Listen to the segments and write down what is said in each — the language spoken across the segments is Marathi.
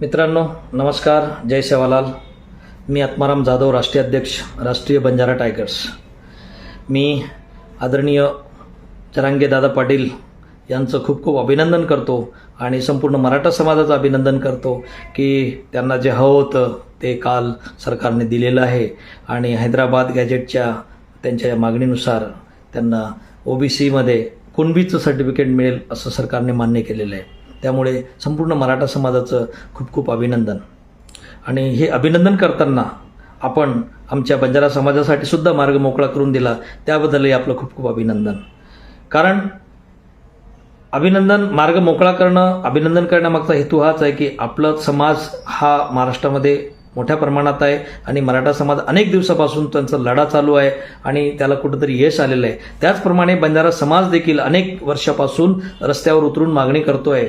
मित्रांनो नमस्कार. जय सेवालाल. मी आत्माराम जाधव राष्ट्रीय अध्यक्ष राष्ट्रीय बंजारा टायगर्स. मी आदरणीय जरांगे दादा पाटील यांचं खूप खूप अभिनंदन करतो आणि संपूर्ण मराठा समाजाचं अभिनंदन करतो की त्यांना जे हवं होतं ते काल सरकारने दिलेलं आहे आणि हैदराबाद गॅजेटच्या त्यांच्या या मागणीनुसार त्यांना ओबीसीमध्ये कुणबीचं सर्टिफिकेट मिळेल असं सरकारने मान्य केलेलं आहे. त्यामुळे संपूर्ण मराठा समाजाचं खूप खूप अभिनंदन. आणि हे अभिनंदन करताना आपण आमच्या बंजारा समाजासाठी सुद्धा मार्ग मोकळा करून दिला त्याबद्दलही आपलं खूप खूप अभिनंदन. कारण अभिनंदन मार्ग मोकळा करणं अभिनंदन करण्यामागचा हेतू हाच आहे की आपला समाज हा महाराष्ट्रामध्ये मोठ्या प्रमाणात आहे. आणि मराठा समाज अनेक दिवसापासून त्यांचा लढा चालू आहे. आणि त्याला कुठंतरी यश आलेलं आहे. त्याचप्रमाणे बंजारा समाज देखील अनेक वर्षापासून रस्त्यावर उतरून मागणी करतोय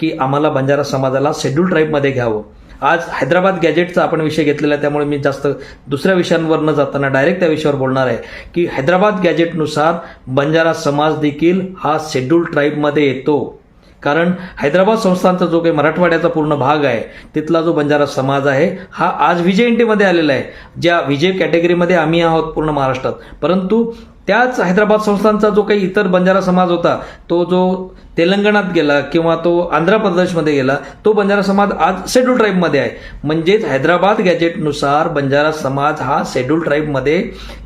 की आम्हाला बंजारा समाजाला शेड्यूल ट्राईबमध्ये घ्यावं. आज हैदराबाद गॅजेटचा आपण विषय घेतलेला आहे. त्यामुळे मी जास्त दुसऱ्या विषयांवर न जाताना डायरेक्ट त्या विषयावर बोलणार आहे. की हैदराबाद गॅजेटनुसार बंजारा समाज देखील हा शेड्यूल ट्राईबमध्ये येतो. कारण हैदराबाद संस्थानचा जो काही मराठवाड्याचा पूर्ण भाग आहे तिथला जो बंजारा समाज आहे हा आज विजय इंटीमध्ये आलेला आहे. ज्या विजय कॅटेगरीमध्ये आम्ही आहोत पूर्ण महाराष्ट्रात. परंतु त्याच हैदराबाद संस्थानचा जो काही इतर बंजारा समाज होता तो जो तेलंगणात गेला किंवा तो आंध्र प्रदेशमध्ये गेला तो बंजारा समाज आज शेड्यूल ट्राईबमध्ये आहे. म्हणजेच हैदराबाद गॅजेटनुसार बंजारा समाज हा शेड्यूल ट्राईबमध्ये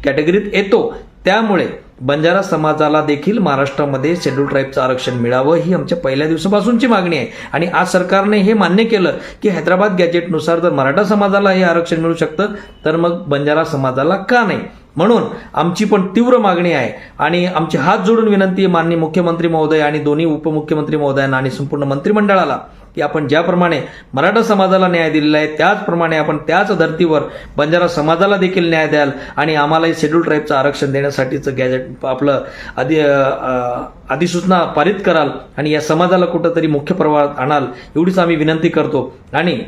कॅटेगरीत येतो. त्यामुळे बंजारा समाजाला देखील महाराष्ट्रामध्ये शेड्यूल ट्राईबचं आरक्षण मिळावं ही आमच्या पहिल्या दिवसापासूनची मागणी आहे. आणि आज सरकारने हे मान्य केलं की हैदराबाद गॅजेटनुसार जर मराठा समाजाला हे आरक्षण मिळू शकतं तर मग बंजारा समाजाला का नाही? म्हणून आमची पण तीव्र मागणी आहे. आणि आमची हात जोडून विनंती आहे माननीय मुख्यमंत्री महोदय आणि दोन्ही उपमुख्यमंत्री महोदयांना आणि संपूर्ण मंत्रिमंडळाला की आपण ज्याप्रमाणे मराठा समाजाला न्याय दिलेला आहे त्याचप्रमाणे आपण त्याच धर्तीवर बंजारा समाजाला देखील न्याय द्याल आणि आम्हालाही शेड्यूल ट्राईबचं आरक्षण देण्यासाठीचं गॅजेट आपलं अधि अधिसूचना पारित कराल आणि या समाजाला कुठंतरी मुख्य प्रवाहात आणाल एवढीच आम्ही विनंती करतो. आणि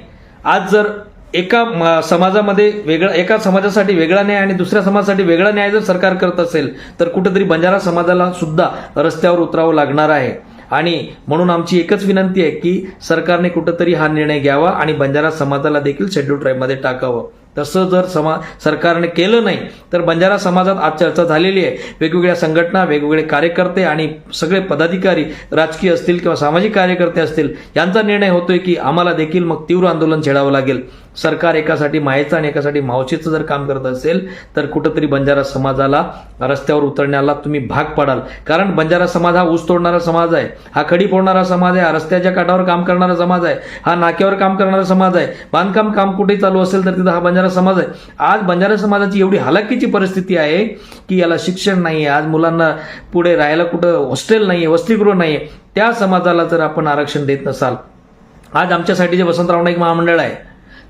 आज जर एका म- समाजामध्ये वेगळा एका समाजासाठी वेगळा न्याय आणि दुसऱ्या समाजासाठी वेगळा न्याय जर सरकार करत असेल तर कुठेतरी बंजारा समाजाला सुद्धा रस्त्यावर उतरावं लागणार आहे. आणि म्हणून आमची एकच विनंती आहे की सरकारने कुठंतरी हा निर्णय घ्यावा आणि बंजारा समाजाला देखील शेड्यूल ट्राईबमध्ये टाकावं. तसं जर समा सरकारने केलं नाही तर बंजारा समाजात आज चर्चा झालेली आहे. वेगवेगळ्या संघटना वेगवेगळे कार्यकर्ते आणि सगळे पदाधिकारी राजकीय असतील किंवा सामाजिक कार्यकर्ते असतील यांचा निर्णय होतोय की आम्हाला देखील मग तीव्र आंदोलन छेडावं लागेल. सरकार एकासाठी मायेचं आणि एकासाठी मावशीचं जर काम करत असेल तर कुठंतरी बंजारा समाजाला रस्त्यावर उतरण्याला तुम्ही भाग पडाल. कारण बंजारा समाज हा ऊस तोडणारा समाज आहे हा खडी फोडणारा समाज आहे हा रस्त्याच्या काठावर काम करणारा समाज आहे हा नाक्यावर काम करणारा समाज आहे बांधकाम काम कुठे चालू असेल तर तिथं हा बंजारा समाज आहे. आज बंजारा समाजाची एवढी हलाखीची परिस्थिती आहे की याला शिक्षण नाही आहे आज मुलांना पुढे राहायला कुठं हॉस्टेल नाही आहे वसतिगृह नाही आहे त्या समाजाला जर आपण आरक्षण देत नसाल आज आमच्यासाठी जे वसंतराव नाईक महामंडळ आहे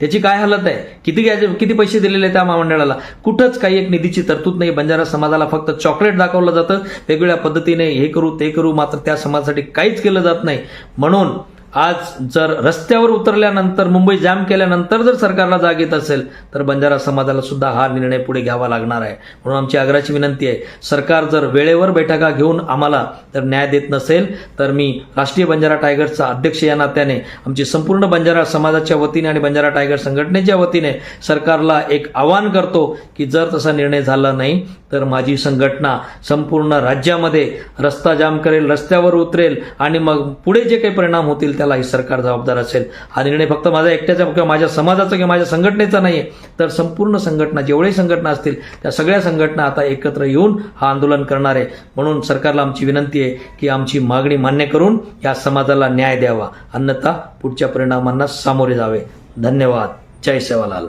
त्याची काय हालत आहे? किती किती पैसे दिलेले त्या महामंडळाला? कुठंच काही एक निधीची तरतूद नाही. बंजारा समाजाला फक्त चॉकलेट दाखवलं जातं. वेगवेगळ्या पद्धतीने हे करू ते करू मात्र त्या समाजासाठी काहीच केलं जात नाही. म्हणून आज जर रस्त्यावर उतरल्यानंतर मुंबई जाम केल्यानंतर जर सरकारला जाग येत असेल तर बंजारा समाजाला सुद्धा हा निर्णय पुढे घ्यावा लागणार आहे. म्हणून आमची आग्रहाची विनंती आहे सरकार जर वेळेवर बैठका घेऊन आम्हाला जर न्याय देत नसेल तर मी राष्ट्रीय बंजारा टायगर्सचा अध्यक्ष या नात्याने आमची संपूर्ण बंजारा समाजाच्या वतीने आणि बंजारा टायगर संघटनेच्या वतीने सरकारला एक आवाहन करतो की जर तसा निर्णय झाला नाही तर माझी संघटना संपूर्ण राज्यामध्ये रस्ता जाम करेल रस्त्यावर उतरेल आणि मग पुढे जे काही परिणाम होतील त्याला ही सरकार जबाबदार असेल. हा निर्णय फक्त माझ्या एकट्याचा किंवा माझ्या समाजाचा किंवा माझ्या संघटनेचा नाही आहे तर संपूर्ण संघटना जेवढे संघटना असतील त्या सगळ्या संघटना आता एकत्र येऊन हा आंदोलन करणार आहे. म्हणून सरकारला आमची विनंती आहे की आमची मागणी मान्य करून या समाजाला न्याय द्यावा. अन्यथा पुढच्या परिणामांना सामोरे जावे. धन्यवाद. जय सेवालाल.